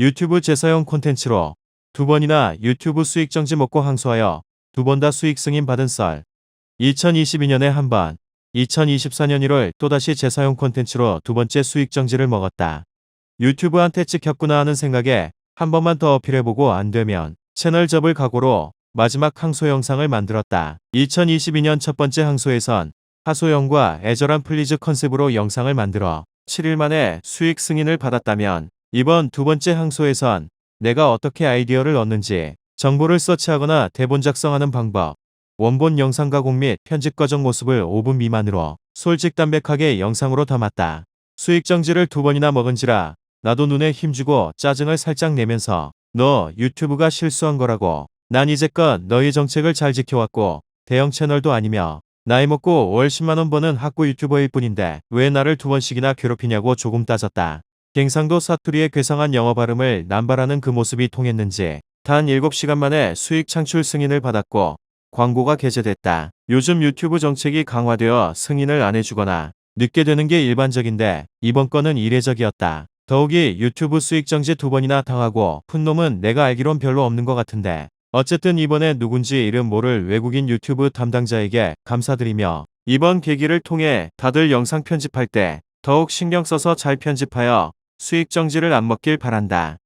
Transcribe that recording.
유튜브 제사용 콘텐츠로 두 번이나 유튜브 수익 정지 먹고 항소하여 두 번 다 수익 승인 받은 썰. 2022년에 한 번, 2024년 1월 또다시 제사용 콘텐츠로 두 번째 수익 정지를 먹었다. 유튜브한테 찍혔구나 하는 생각에 한 번만 더 어필해보고 안 되면 채널 접을 각오로 마지막 항소 영상을 만들었다. 2022년 첫 번째 항소에선 하소영과 애절한 플리즈 컨셉으로 영상을 만들어 7일 만에 수익 승인을 받았다면 이번 두 번째 항소에선 내가 어떻게 아이디어를 얻는지 정보를 서치하거나 대본 작성하는 방법, 원본 영상 가공 및 편집 과정 모습을 5분 미만으로 솔직담백하게 영상으로 담았다. 수익 정지를 두 번이나 먹은지라 나도 눈에 힘주고 짜증을 살짝 내면서 너 유튜브가 실수한 거라고 난 이제껏 너희 정책을 잘 지켜왔고 대형 채널도 아니며 나이 먹고 월 10만원 버는 학고 유튜버일 뿐인데 왜 나를 두 번씩이나 괴롭히냐고 조금 따졌다. 갱상도 사투리의 괴상한 영어 발음을 남발하는 그 모습이 통했는지 단 7시간 만에 수익 창출 승인을 받았고 광고가 게재됐다. 요즘 유튜브 정책이 강화되어 승인을 안 해주거나 늦게 되는 게 일반적인데 이번 건은 이례적이었다. 더욱이 유튜브 수익 정지 두 번이나 당하고 푼 놈은 내가 알기론 별로 없는 것 같은데 어쨌든 이번에 누군지 이름 모를 외국인 유튜브 담당자에게 감사드리며 이번 계기를 통해 다들 영상 편집할 때 더욱 신경 써서 잘 편집하여 수익 정지를 안 먹길 바란다.